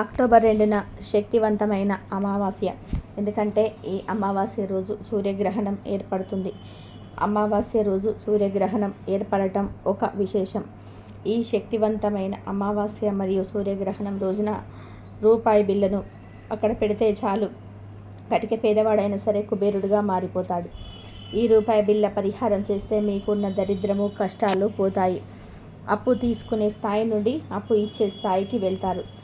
October రెండున శక్తివంతమైన అమావాస్య. ఎందుకంటే ఈ అమావాస్య రోజు సూర్యగ్రహణం ఏర్పడుతుంది. అమావాస్య రోజు సూర్యగ్రహణం ఏర్పడటం ఒక విశేషం. ఈ శక్తివంతమైన అమావాస్య మరియు సూర్యగ్రహణం రోజున రూపాయి బిళ్ళను అక్కడ పెడితే చాలు. కటిక పేదవాడైనా సరే కుబేరుడుగా మారిపోతాడు. ఈ రూపాయి బిల్ల పరిహారం చేస్తే మీకున్న దరిద్రము కష్టాలు పోతాయి. అప్పు తీసుకునే స్థాయి నుండి అప్పు ఇచ్చే స్థాయికి వెళ్తారు.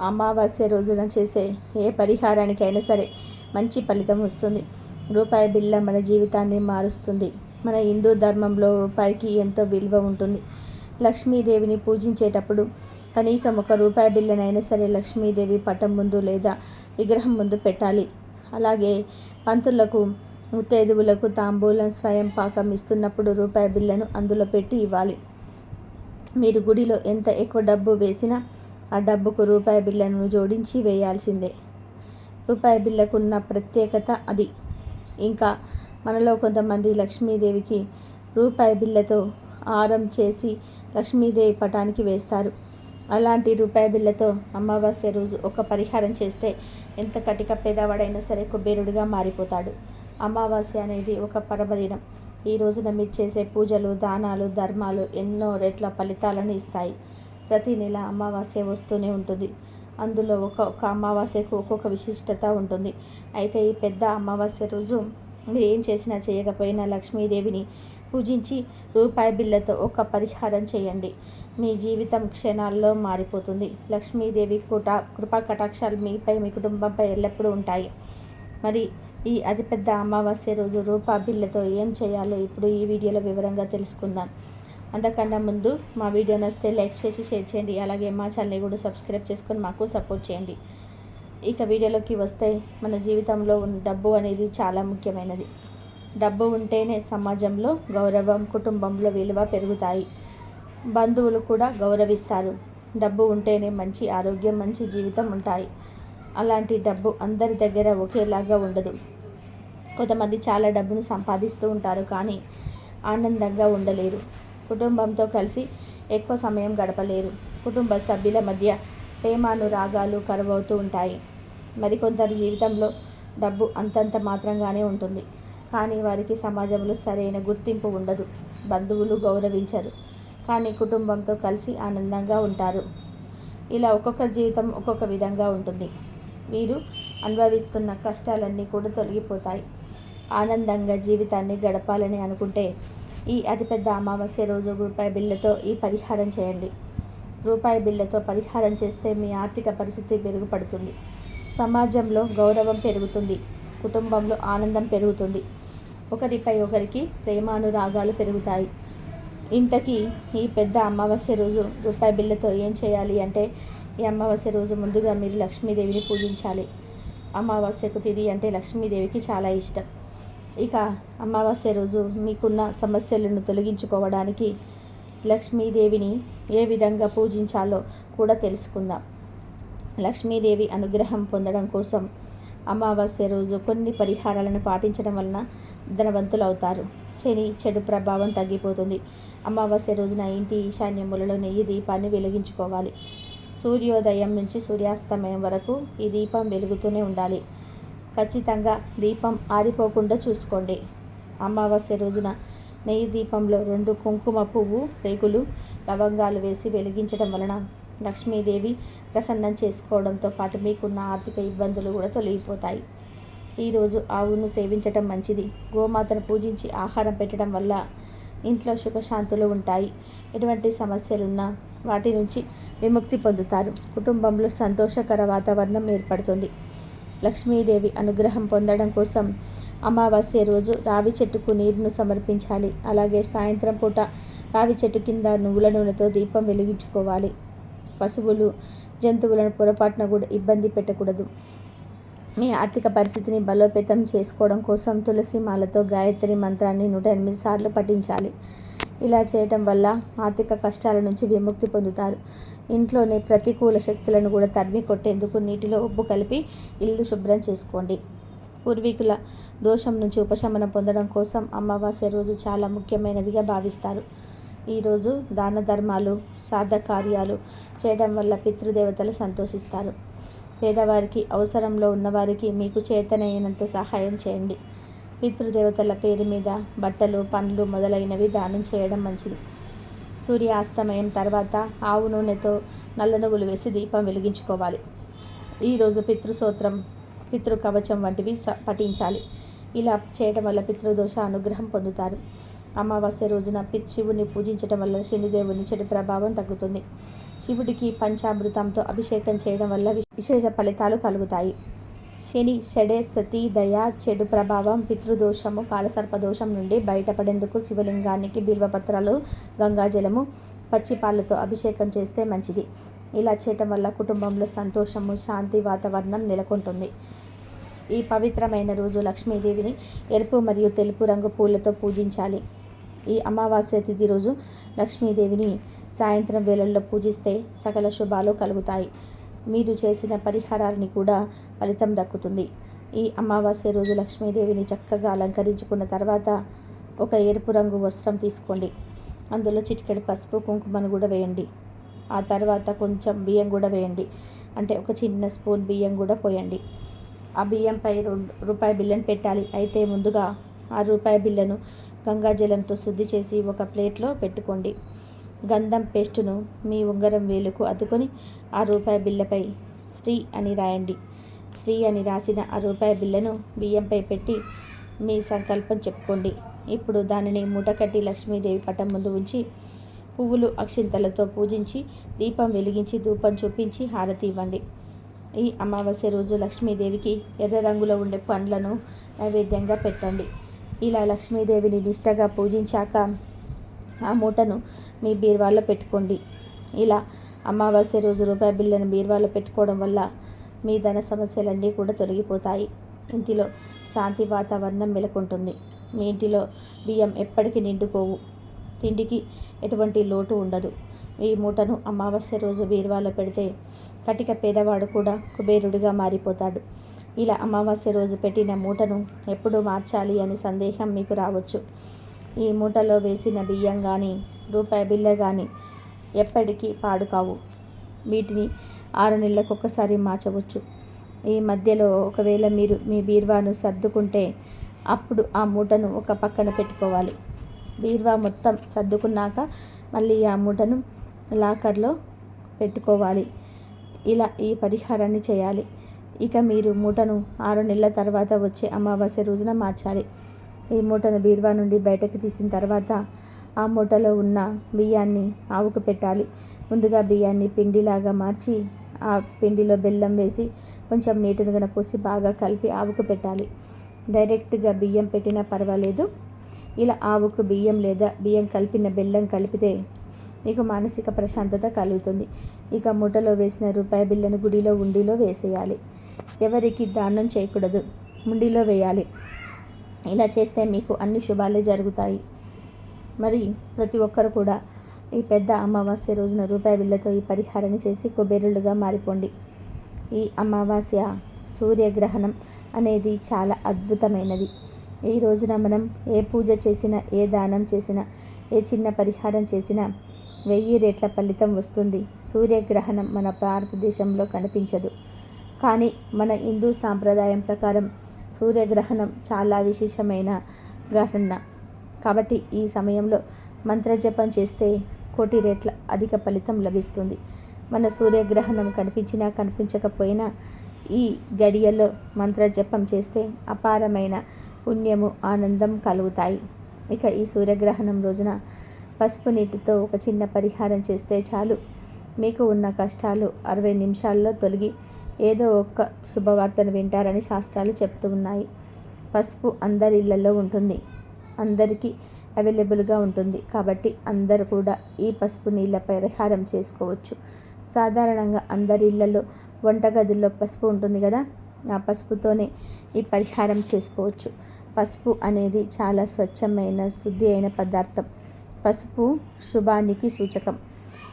అమావాస్య రోజున చేసే ఏ పరిహారానికైనా సరే మంచి ఫలితం వస్తుంది. రూపాయి బిళ్ళ మన జీవితాన్ని మారుస్తుంది. మన హిందూ ధర్మంలో రూపాయికి ఎంతో విలువ ఉంటుంది. లక్ష్మీదేవిని పూజించేటప్పుడు కనీసం ఒక రూపాయి బిళ్ళనైనా సరే లక్ష్మీదేవి పటం ముందు లేదా విగ్రహం ముందు పెట్టాలి. అలాగే పంతులకు ముత్తైదువులకు తాంబూలం స్వయం పాకం ఇస్తున్నప్పుడు రూపాయి బిళ్ళను అందులో పెట్టి ఇవ్వాలి. మీరు గుడిలో ఎంత ఎక్కువ డబ్బు వేసినా ఆ డబ్బుకు రూపాయి బిళ్ళను జోడించి వేయాల్సిందే. రూపాయి బిళ్ళకున్న ప్రత్యేకత అది. ఇంకా మనలో కొంతమంది లక్ష్మీదేవికి రూపాయి బిళ్ళతో ఆరం చేసి లక్ష్మీదేవి పటానికి వేస్తారు. అలాంటి రూపాయి బిళ్ళతో అమావాస్య రోజు ఒక పరిహారం చేస్తే ఎంత కటిక పేదవాడైనా సరే కుబేరుడిగా మారిపోతాడు. అమావాస్య అనేది ఒక పర్వదినం. ఈ రోజున మీరు చేసే పూజలు దానాలు ధర్మాలు ఎన్నో రెట్ల ఫలితాలను ఇస్తాయి. ప్రతి నెల అమావాస్య వస్తూనే ఉంటుంది. అందులో ఒక్కొక్క అమావాస్యకు ఒక్కొక్క విశిష్టత ఉంటుంది. అయితే ఈ పెద్ద అమావాస్య రోజు మీరు ఏం చేసినా చేయకపోయినా లక్ష్మీదేవిని పూజించి రూపాయి బిళ్ళతో ఒక పరిహారం చేయండి. మీ జీవితం క్షణాల్లో మారిపోతుంది. లక్ష్మీదేవి కుట కృపా కటాక్షాలు మీపై మీ కుటుంబంపై ఎల్లప్పుడూ ఉంటాయి. మరి ఈ అతిపెద్ద అమావాస్య రోజు రూపా బిళ్ళతో ఏం చేయాలో ఇప్పుడు ఈ వీడియోలో వివరంగా తెలుసుకుందాం. అంతకన్నా ముందు మా వీడియో నచ్చితే లైక్ చేసి షేర్ చేయండి. అలాగే మా ఛానల్ని కూడా సబ్స్క్రైబ్ చేసుకొని మాకు సపోర్ట్ చేయండి. ఇక వీడియోలోకి వస్తే మన జీవితంలో డబ్బు అనేది చాలా ముఖ్యమైనది. డబ్బు ఉంటేనే సమాజంలో గౌరవం కుటుంబంలో విలువ పెరుగుతాయి. బంధువులు కూడా గౌరవిస్తారు. డబ్బు ఉంటేనే మంచి ఆరోగ్యం మంచి జీవితం ఉంటాయి. అలాంటి డబ్బు అందరి దగ్గర ఒకేలాగా ఉండదు. కొంతమంది చాలా డబ్బును సంపాదిస్తూ ఉంటారు కానీ ఆనందంగా ఉండలేరు. కుటుంబంతో కలిసి ఎక్కువ సమయం గడపలేరు. కుటుంబ సభ్యుల మధ్య ప్రేమానురాగాలు కరువవుతూ ఉంటాయి. మరికొందరి జీవితంలో డబ్బు అంతంత మాత్రంగానే ఉంటుంది. కానీ వారికి సమాజంలో సరైన గుర్తింపు ఉండదు. బంధువులు గౌరవించరు. కానీ కుటుంబంతో కలిసి ఆనందంగా ఉంటారు. ఇలా ఒక్కొక్క జీవితం ఒక్కొక్క విధంగా ఉంటుంది. వీరు అనుభవిస్తున్న కష్టాలన్నీ కూడా తొలగిపోతాయి. ఆనందంగా జీవితాన్ని గడపాలని అనుకుంటే ఈ అతిపెద్ద అమావాస్య రోజు రూపాయి బిల్లతో ఈ పరిహారం చేయండి. రూపాయి బిల్లతో పరిహారం చేస్తే మీ ఆర్థిక పరిస్థితి మెరుగుపడుతుంది. సమాజంలో గౌరవం పెరుగుతుంది. కుటుంబంలో ఆనందం పెరుగుతుంది. ఒకరిపై ఒకరికి ప్రేమానురాగాలు పెరుగుతాయి. ఇంతకీ ఈ పెద్ద అమావాస్య రోజు రూపాయి బిల్లతో ఏం చేయాలి అంటే ఈ అమావాస్య రోజు ముందుగా మీరు లక్ష్మీదేవిని పూజించాలి. అమావాస్యకు తిది అంటే లక్ష్మీదేవికి చాలా ఇష్టం. ఇక అమావాస్య రోజు మీకున్న సమస్యలను తొలగించుకోవడానికి లక్ష్మీదేవిని ఏ విధంగా పూజించాలో కూడా తెలుసుకుందాం. లక్ష్మీదేవి అనుగ్రహం పొందడం కోసం అమావాస్య రోజు కొన్ని పరిహారాలను పాటించడం వలన ధనవంతులు అవుతారు శని చెడు ప్రభావం తగ్గిపోతుంది. అమావాస్య రోజున ఇంటి ఈశాన్యములలో నెయ్యి దీపాన్ని వెలిగించుకోవాలి. సూర్యోదయం నుంచి సూర్యాస్తమయం వరకు ఈ దీపం వెలుగుతూనే ఉండాలి. ఖచ్చితంగా దీపం ఆరిపోకుండా చూసుకోండి. అమావాస్య రోజున నెయ్యి దీపంలో రెండు కుంకుమ పువ్వు రేగులు లవంగాలు వేసి వెలిగించడం వలన లక్ష్మీదేవి ప్రసన్నం చేసుకోవడంతో పాటు మీకున్న ఆర్థిక ఇబ్బందులు కూడా తొలగిపోతాయి. ఈరోజు ఆవును సేవించటం మంచిది. గోమాతను పూజించి ఆహారం పెట్టడం వల్ల ఇంట్లో సుఖశాంతులు ఉంటాయి. ఎటువంటి సమస్యలున్నా వాటి నుంచి విముక్తి పొందుతారు. కుటుంబంలో సంతోషకర వాతావరణం ఏర్పడుతుంది. లక్ష్మీదేవి అనుగ్రహం పొందడం కోసం అమావాస్య రోజు రావి చెట్టుకు నీరును సమర్పించాలి. అలాగే సాయంత్రం పూట రావి చెట్టు కింద నువ్వుల నూనెతో దీపం వెలిగించుకోవాలి. పశువులు జంతువులను పొరపాటున కూడా ఇబ్బంది పెట్టకూడదు. మీ ఆర్థిక పరిస్థితిని బలోపేతం చేసుకోవడం కోసం తులసి మాలతో గాయత్రి మంత్రాన్ని నూట ఎనిమిది సార్లు పఠించాలి. ఇలా చేయటం వల్ల ఆర్థిక కష్టాల నుంచి విముక్తి పొందుతారు. ఇంట్లోనే ప్రతికూల శక్తులను కూడా తరిమి కొట్టేందుకు నీటిలో ఉప్పు కలిపి ఇల్లు శుభ్రం చేసుకోండి. పూర్వీకుల దోషం నుంచి ఉపశమనం పొందడం కోసం అమావాస్య రోజు చాలా ముఖ్యమైనదిగా భావిస్తారు. ఈరోజు దాన ధర్మాలు శ్రాద్ధ కార్యాలు చేయడం వల్ల పితృదేవతలు సంతోషిస్తారు. పేదవారికి అవసరంలో ఉన్నవారికి మీకు చేతనైనంత సహాయం చేయండి. పితృదేవతల పేరు మీద బట్టలు పండ్లు మొదలైనవి దానం చేయడం మంచిది. సూర్యాస్తమయం తర్వాత ఆవు నూనెతో నల్ల నువ్వులు వేసి దీపం వెలిగించుకోవాలి. ఈరోజు పితృసూత్రం పితృ కవచం వంటివి స- పఠించాలి. ఇలా చేయడం వల్ల పితృదోష అనుగ్రహం పొందుతారు. అమావాస్య రోజున శివుని పూజించడం వల్ల శనిదేవుని చెడు ప్రభావం తగ్గుతుంది. శివుడికి పంచామృతంతో అభిషేకం చేయడం వల్ల విశేష ఫలితాలు కలుగుతాయి. శని షడే సతీ దయ చెడు ప్రభావం పితృదోషము కాలసర్పదోషం నుండి బయటపడేందుకు శివలింగానికి బిల్వపత్రాలు గంగాజలము పచ్చిపాలతో అభిషేకం చేస్తే మంచిది. ఇలా చేయటం వల్ల కుటుంబంలో సంతోషము శాంతి వాతావరణం నెలకొంటుంది. ఈ పవిత్రమైన రోజు లక్ష్మీదేవిని ఎరుపు మరియు తెలుపు రంగు పూలతో పూజించాలి. ఈ అమావాస్య తిథి రోజు లక్ష్మీదేవిని సాయంత్రం వేళల్లో పూజిస్తే సకల శుభాలు కలుగుతాయి. మీరు చేసిన పరిహారాన్ని కూడా ఫలితం దక్కుతుంది. ఈ అమావాస్య రోజు లక్ష్మీదేవిని చక్కగా అలంకరించుకున్న తర్వాత ఒక ఎరుపు రంగు వస్త్రం తీసుకోండి. అందులో చిటికెడు పసుపు కుంకుమను కూడా వేయండి. ఆ తర్వాత కొంచెం బియ్యం కూడా వేయండి. అంటే ఒక చిన్న స్పూన్ బియ్యం కూడా పోయండి. ఆ బియ్యంపై రెండు రూపాయి బిల్లను పెట్టాలి. అయితే ముందుగా ఆ రూపాయి బిల్లను గంగాజలంతో శుద్ధి చేసి ఒక ప్లేట్లో పెట్టుకోండి. గంధం పేస్టును మీ ఉంగరం వేలుకు అతుకొని ఆ రూపాయి బిల్లపై శ్రీ అని రాయండి. శ్రీ అని రాసిన ఆ రూపాయి బిల్లను బియ్యంపై పెట్టి మీ సంకల్పం చెప్పుకోండి. ఇప్పుడు దానిని మూటకట్టి లక్ష్మీదేవి పటం ముందు ఉంచి పువ్వులు అక్షింతలతో పూజించి దీపం వెలిగించి ధూపం చూపించి హారతి ఇవ్వండి. ఈ అమావాస్య రోజు లక్ష్మీదేవికి ఎర్ర రంగులో ఉండే పండ్లను నైవేద్యంగా పెట్టండి. ఇలా లక్ష్మీదేవిని నిష్టగా పూజించాక ఆ మూటను మీ బీరువాలో పెట్టుకోండి. ఇలా అమావాస్య రోజు రూపాయి బిల్లను బీరువాలో పెట్టుకోవడం వల్ల మీ ధన సమస్యలన్నీ కూడా తొలగిపోతాయి. ఇంటిలో శాంతి వాతావరణం మెలకుంటుంది మీ ఇంటిలో బియ్యం ఎప్పటికీ నిండుకోవు. తిండికి ఎటువంటి లోటు ఉండదు. ఈ మూటను అమావాస్య రోజు బీరువాలో పెడితే కటిక పేదవాడు కూడా కుబేరుడిగా మారిపోతాడు. ఇలా అమావాస్య రోజు పెట్టిన మూటను ఎప్పుడు మార్చాలి అనే సందేహం మీకు రావచ్చు. ఈ మూటలో వేసిన బియ్యం కానీ రూపాయి బిల్ల కానీ ఎప్పటికీ పాడు కావు వీటిని ఆరు నెలలకు ఒకసారి మార్చవచ్చు. ఈ మధ్యలో ఒకవేళ మీరు మీ బీర్వాను సర్దుకుంటే అప్పుడు ఆ మూటను ఒక పక్కన పెట్టుకోవాలి. బీర్వా మొత్తం సర్దుకున్నాక మళ్ళీ ఆ మూటను లాకర్లో పెట్టుకోవాలి. ఇలా ఈ పరిహారాన్ని చేయాలి. ఇక మీరు మూటను ఆరు నెలల తర్వాత వచ్చే అమావాస్య రోజున మార్చాలి. ఈ మూటను బీరువా నుండి బయటకు తీసిన తర్వాత ఆ మూటలో ఉన్న బియ్యాన్ని ఆవుకు పెట్టాలి. ముందుగా బియ్యాన్ని పిండిలాగా మార్చి ఆ పిండిలో బెల్లం వేసి కొంచెం నీటిని గన పోసి బాగా కలిపి ఆవుకు పెట్టాలి. డైరెక్ట్గా బియ్యం పెట్టినా పర్వాలేదు. ఇలా ఆవుకు బియ్యం లేదా బియ్యం కలిపిన బెల్లం కలిపితే మీకు మానసిక ప్రశాంతత కలుగుతుంది. ఇక మూటలో వేసిన రూపాయి బిల్లను గుడిలో ఉండిలో వేసేయాలి. ఎవరికి దానం చేయకూడదు. ఉండిలో వేయాలి. ఇలా చేస్తే మీకు అన్ని శుభాలే జరుగుతాయి. మరి ప్రతి ఒక్కరు కూడా ఈ పెద్ద అమావాస్య రోజున రూపాయి బిళ్ళతో ఈ పరిహారాన్ని చేసి కుబేరులుగా మారిపోండి. ఈ అమావాస్య సూర్యగ్రహణం అనేది చాలా అద్భుతమైనది. ఈ రోజున మనం ఏ పూజ చేసినా ఏ దానం చేసినా ఏ చిన్న పరిహారం చేసినా వెయ్యి రేట్ల ఫలితం వస్తుంది. సూర్యగ్రహణం మన భారతదేశంలో కనిపించదు. కానీ మన హిందూ సాంప్రదాయం ప్రకారం సూర్యగ్రహణం చాలా విశేషమైన గ్రహణ కాబట్టి ఈ సమయంలో మంత్రజపం చేస్తే కోటి రెట్ల అధిక ఫలితం లభిస్తుంది. మన సూర్యగ్రహణం కనిపించినా కనిపించకపోయినా ఈ గడియల్లో మంత్రజపం చేస్తే అపారమైన పుణ్యము ఆనందం కలుగుతాయి. ఇక ఈ సూర్యగ్రహణం రోజున పసుపు నీటితో ఒక చిన్న పరిహారం చేస్తే చాలు. మీకు ఉన్న కష్టాలు అరవై నిమిషాల్లో తొలగి ఏదో ఒక్క శుభవార్తను వింటారని శాస్త్రాలు చెప్తూ ఉన్నాయి. పసుపు అందరి ఇళ్ళలో ఉంటుంది. అందరికీ అవైలబుల్గా ఉంటుంది. కాబట్టి అందరూ కూడా ఈ పసుపు నీళ్ళ పరిహారం చేసుకోవచ్చు. సాధారణంగా అందరి ఇళ్ళలో వంటగదుల్లో పసుపు ఉంటుంది కదా? ఆ పసుపుతోనే ఈ పరిహారం చేసుకోవచ్చు. పసుపు అనేది చాలా స్వచ్ఛమైన శుద్ధి అయిన పదార్థం. పసుపు శుభానికి సూచకం.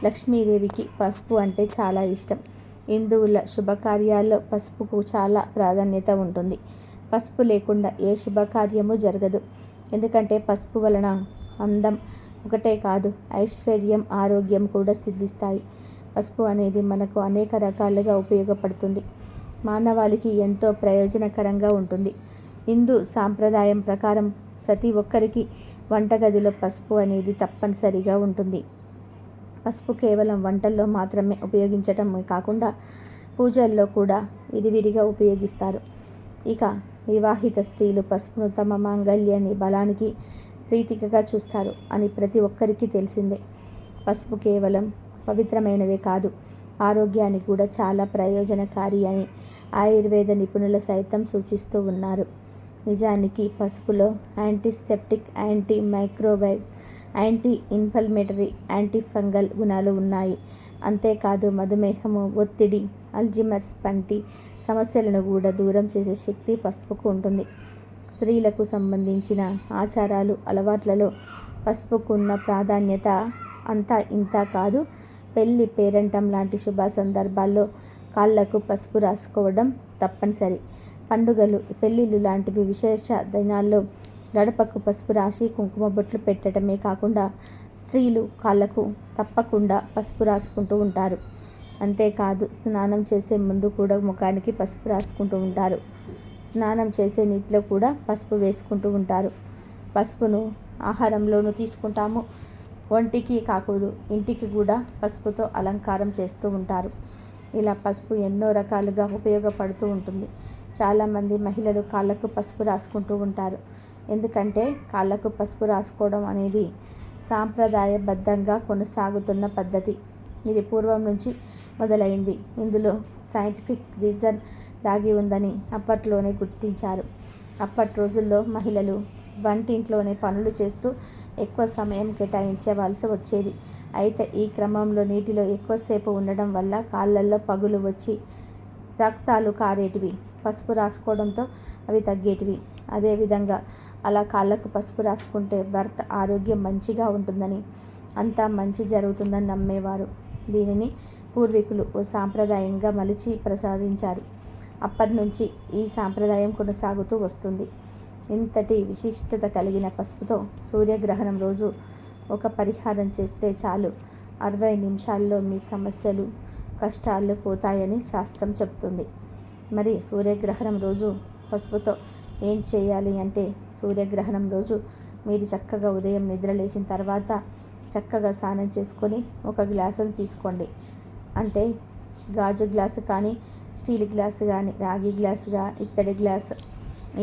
లక్ష్మీదేవికి పసుపు అంటే చాలా ఇష్టం. హిందువుల శుభకార్యాల్లో పసుపుకు చాలా ప్రాధాన్యత ఉంటుంది. పసుపు లేకుండా ఏ శుభకార్యము జరగదు. ఎందుకంటే పసుపు వలన అందం ఒకటే కాదు ఐశ్వర్యం ఆరోగ్యం కూడా సిద్ధిస్తాయి. పసుపు అనేది మనకు అనేక రకాలుగా ఉపయోగపడుతుంది. మానవాళికి ఎంతో ప్రయోజనకరంగా ఉంటుంది. హిందూ సాంప్రదాయం ప్రకారం ప్రతి ఒక్కరికి వంటగదిలో పసుపు అనేది తప్పనిసరిగా ఉంటుంది. పసుపు కేవలం వంటల్లో మాత్రమే ఉపయోగించటం కాకుండా పూజల్లో కూడా విరివిరిగా ఉపయోగిస్తారు. ఇక వివాహిత స్త్రీలు పసుపును తమ మాంగళ్యాన్ని బలానికి ప్రీతికగా చూస్తారు అని ప్రతి ఒక్కరికి తెలిసిందే. పసుపు కేవలం పవిత్రమైనదే కాదు ఆరోగ్యానికి కూడా చాలా ప్రయోజనకారి అని ఆయుర్వేద నిపుణులు సైతం సూచిస్తూ ఉన్నారు. నిజానికి పసుపులో antiseptic anti microbial anti inflammatory anti fungal గుణాలు ఉన్నాయి. అంతేకాదు మధుమేహము ఒత్తిడి అల్జిమర్స్ వంటి సమస్యలను కూడా దూరం చేసే శక్తి పసుపుకు ఉంటుంది. స్త్రీలకు సంబంధించిన ఆచారాలు అలవాట్లలో పసుపుకున్న ప్రాధాన్యత అంతా ఇంత కాదు. పెళ్ళి పేరంటం లాంటి శుభ సందర్భాల్లో కాళ్ళకు పసుపు రాసుకోవడం తప్పనిసరి. పండుగలు పెళ్ళిళ్ళు లాంటివి విశేష దినాల్లో గడపకు పసుపు రాసి కుంకుమ బొట్లు పెట్టడమే కాకుండా స్త్రీలు కాళ్ళకు తప్పకుండా పసుపు రాసుకుంటూ ఉంటారు. అంతేకాదు స్నానం చేసే ముందు కూడా ముఖానికి పసుపు రాసుకుంటూ ఉంటారు. స్నానం చేసే నీటిలో కూడా పసుపు వేసుకుంటూ ఉంటారు. పసుపును ఆహారంలోనూ తీసుకుంటాము. ఒంటికి కాకూడదు ఇంటికి కూడా పసుపుతో అలంకారం చేస్తూ ఉంటారు. ఇలా పసుపు ఎన్నో రకాలుగా ఉపయోగపడుతూ ఉంటుంది. చాలామంది మహిళలు కాళ్ళకు పసుపు రాసుకుంటూ ఉంటారు. ఎందుకంటే కాళ్ళకు పసుపు రాసుకోవడం అనేది సాంప్రదాయబద్ధంగా కొనసాగుతున్న పద్ధతి. ఇది పూర్వం నుంచి మొదలైంది. ఇందులో సైంటిఫిక్ రీజన్ దాగి ఉందని అప్పట్లోనే గుర్తించారు. అప్పటి రోజుల్లో మహిళలు వంటింట్లోనే పనులు చేస్తూ ఎక్కువ సమయం కేటాయించవలసి వచ్చేది. అయితే ఈ క్రమంలో నీటిలో ఎక్కువసేపు ఉండడం వల్ల కాళ్ళల్లో పగులు వచ్చి రక్తాలు కారేటివి. పసుపు రాసుకోవడంతో అవి తగ్గేటివి. అదేవిధంగా అలా కాళ్ళకు పసుపు రాసుకుంటే భర్త ఆరోగ్యం మంచిగా ఉంటుందని అంతా మంచి జరుగుతుందని నమ్మేవారు. దీనిని పూర్వీకులు ఓ సాంప్రదాయంగా మలిచి ప్రసాదించారు. అప్పటి నుంచి ఈ సాంప్రదాయం కొనసాగుతూ వస్తుంది. ఇంతటి విశిష్టత కలిగిన పసుపుతో సూర్యగ్రహణం రోజు ఒక పరిహారం చేస్తే చాలు. అరవై నిమిషాల్లో మీ సమస్యలు కష్టాలు పోతాయని శాస్త్రం చెబుతుంది. మరి సూర్యగ్రహణం రోజు పసుపుతో ఏం చేయాలి అంటే సూర్యగ్రహణం రోజు మీరు చక్కగా ఉదయం నిద్ర లేచిన తర్వాత చక్కగా స్నానం చేసుకొని ఒక గ్లాసును తీసుకోండి. అంటే గాజు గ్లాసు కానీ స్టీల్ గ్లాసు కానీ రాగి గ్లాసుగా ఇత్తడి గ్లాస్.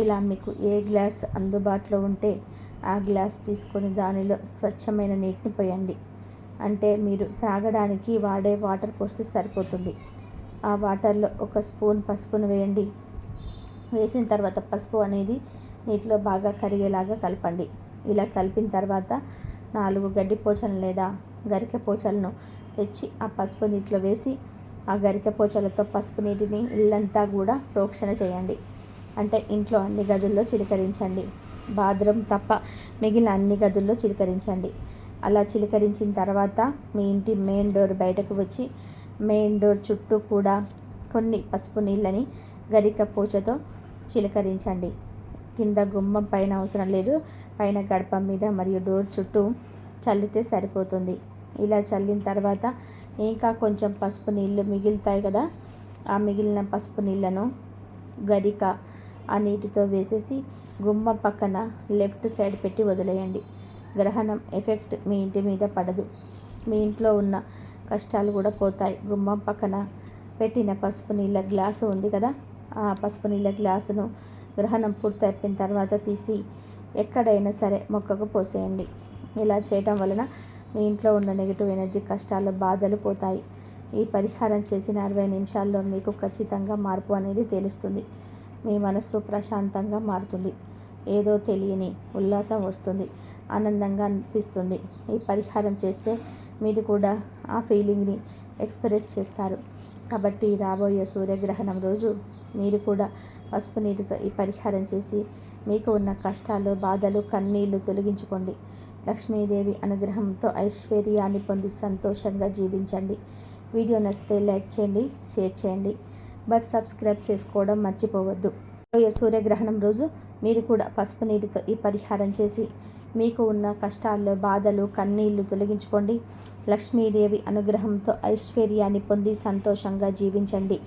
ఇలా మీకు ఏ గ్లాస్ అందుబాటులో ఉంటే ఆ గ్లాస్ తీసుకొని దానిలో స్వచ్ఛమైన నీటిని పోయండి. అంటే మీరు త్రాగడానికి వాడే వాటర్ పోస్తే సరిపోతుంది. ఆ వాటర్లో ఒక స్పూన్ పసుపును వేయండి. వేసిన తర్వాత పసుపు అనేది నీటిలో బాగా కరిగేలాగా కలపండి. ఇలా కలిపిన తర్వాత నాలుగు గడ్డి పోచలు లేదా గరిక పోచలను తెచ్చి ఆ పసుపు నీటిలో వేసి ఆ గరిక పోచలతో పసుపు నీటిని ఇల్లంతా కూడా ప్రోక్షణ చేయండి. అంటే ఇంట్లో అన్ని గదుల్లో చిలకరించండి. బాత్రూమ్ తప్ప మిగిలిన అన్ని గదుల్లో చిలకరించండి. అలా చిలకరించిన తర్వాత మీ ఇంటి మెయిన్ డోర్ బయటకు వచ్చి మెయిన్ డోర్ చుట్టూ కూడా కొన్ని పసుపు నీళ్ళని గరిక పూచతో చిలకరించండి. కింద గుమ్మం పైన అవసరం లేదు. పైన గడప మీద మరియు డోర్ చుట్టూ చల్లితే సరిపోతుంది. ఇలా చల్లిన తర్వాత ఇంకా కొంచెం పసుపు నీళ్ళు మిగులుతాయి కదా ఆ మిగిలిన పసుపు నీళ్ళను గరిక ఆ నీటితో వేసేసి గుమ్మ పక్కన లెఫ్ట్ సైడ్ పెట్టి వదిలేయండి. గ్రహణం ఎఫెక్ట్ మీ ఇంటి మీద పడదు. మీ ఇంట్లో ఉన్న కష్టాలు కూడా పోతాయి. గుమ్మం పక్కన పెట్టిన పసుపు నీళ్ళ గ్లాసు ఉంది కదా? ఆ పసుపు నీళ్ళ గ్లాసును గ్రహణం పూర్తయిపోయిన తర్వాత తీసి ఎక్కడైనా సరే మొక్కకు పోసేయండి. ఇలా చేయటం వలన మీ ఇంట్లో ఉన్న నెగిటివ్ ఎనర్జీ కష్టాలు బాధలు పోతాయి. ఈ పరిహారం చేసిన అరవై నిమిషాల్లో మీకు ఖచ్చితంగా మార్పు అనేది తెలుస్తుంది. మీ మనస్సు ప్రశాంతంగా మారుతుంది. ఏదో తెలియని ఉల్లాసం వస్తుంది ఆనందంగా అనిపిస్తుంది. ఈ పరిహారం చేస్తే మీరు కూడా ఆ ఫీలింగ్ని ఎక్స్ప్రెస్ చేస్తారు. కాబట్టి రాబోయే సూర్యగ్రహణం రోజు మీరు కూడా పసుపు నీటితో ఈ పరిహారం చేసి మీకు ఉన్న కష్టాలు బాధలు కన్నీళ్ళు తొలగించుకోండి. లక్ష్మీదేవి అనుగ్రహంతో ఐశ్వర్యాన్ని పొంది సంతోషంగా జీవించండి. వీడియో నచ్చితే లైక్ చేయండి షేర్ చేయండి. బట్ సబ్స్క్రైబ్ చేసుకోవడం మర్చిపోవద్దు. సూర్యగ్రహణం రోజు మీరు కూడా పసుపు నీటితో ఈ పరిహారం చేసి మీకు ఉన్న కష్టాల్లో బాధలు కన్నీళ్ళు తొలగించుకోండి. లక్ష్మీదేవి అనుగ్రహంతో ఐశ్వర్యాన్ని పొంది సంతోషంగా జీవించండి.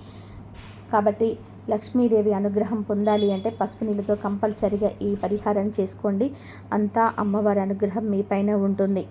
కాబట్టి లక్ష్మీదేవి అనుగ్రహం పొందాలి అంటే పసుపు నీళ్ళతో కంపల్సరిగా ఈ పరిహారం చేసుకోండి. అంతా అమ్మవారి అనుగ్రహం మీ పైన ఉంటుంది.